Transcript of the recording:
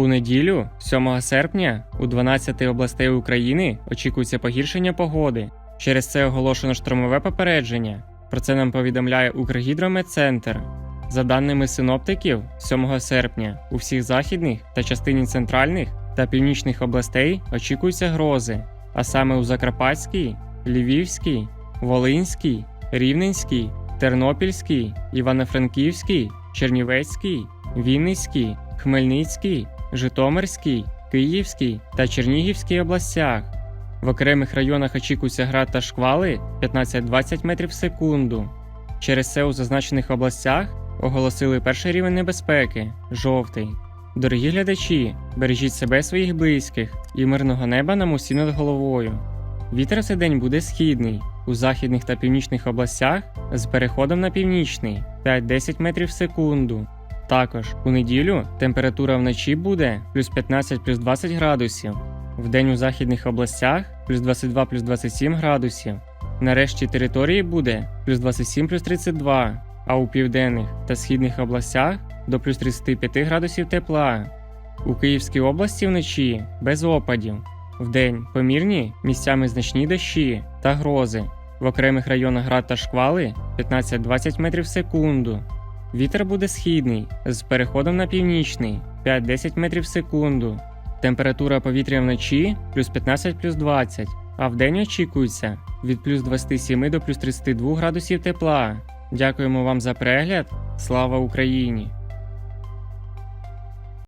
У неділю, 7 серпня, у 12 областей України очікується погіршення погоди. Через це оголошено штормове попередження. Про це нам повідомляє Укргідрометцентр. За даними синоптиків, 7 серпня у всіх західних та частині центральних та північних областей очікуються грози, а саме у Закарпатській, Львівській, Волинській, Рівненській, Тернопільській, Івано-Франківській, Чернівецькій, Вінницькій, Хмельницькій, Житомирській, Київській та Чернігівській областях. В окремих районах очікується град та шквали 15-20 метрів в секунду. Через це у зазначених областях оголосили перший рівень небезпеки жовтий. Дорогі глядачі, бережіть себе своїх близьких і мирного неба нам усі над головою. Вітер цей день буде східний, у західних та північних областях з переходом на північний 5-10 метрів в секунду. Також у неділю температура вночі буде плюс 15 плюс 20 градусів, вдень у західних областях плюс 22 плюс 27 градусів. На решті території буде плюс 27 плюс 32, а у південних та східних областях до плюс 35 градусів тепла. У Київській області вночі без опадів. Вдень помірні місцями значні дощі та грози. В окремих районах град та шквали 15-20 метрів в секунду. Вітер буде східний з переходом на північний 5-10 метрів в секунду. Температура повітря вночі плюс 15 плюс 20, а вдень очікується від плюс 27 до плюс 32 градусів тепла. Дякуємо вам за перегляд. Слава Україні!